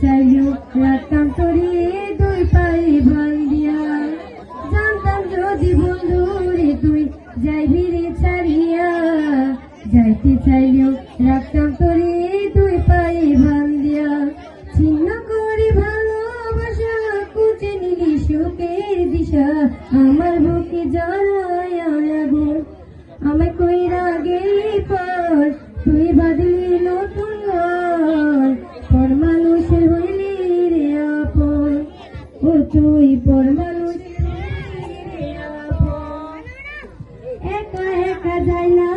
চাইও রাখতাম তোরে দুই পাই ভান্দিয়া সন্তান যদি বন্ধু রে তুই যাইবি রে সারিয়া যাইতে চাইও রাখতাম তোরে দুই পাই ভান্দিয়া ছিন্ন করে ভালোবাসা কুচে নিলি সুখের দিশা। আমার বুকে জড়ায় আগুন। আমায় কইরা গেলি পর, তুই বাদলি নতুন ও পর আপন একা একা যাই না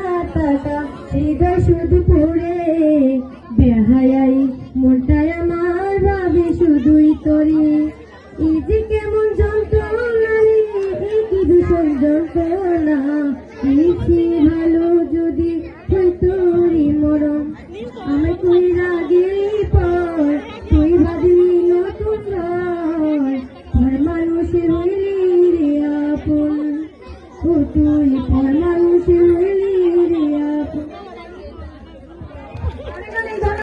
হৃদয় শুধু পড়ে। বেহায়াই মনটাই আমার ভাবে শুধুই তোরে। এই কেমন যন্ত্রণা এই কি ভীষণ যন্ত্রণা ফুতুল পর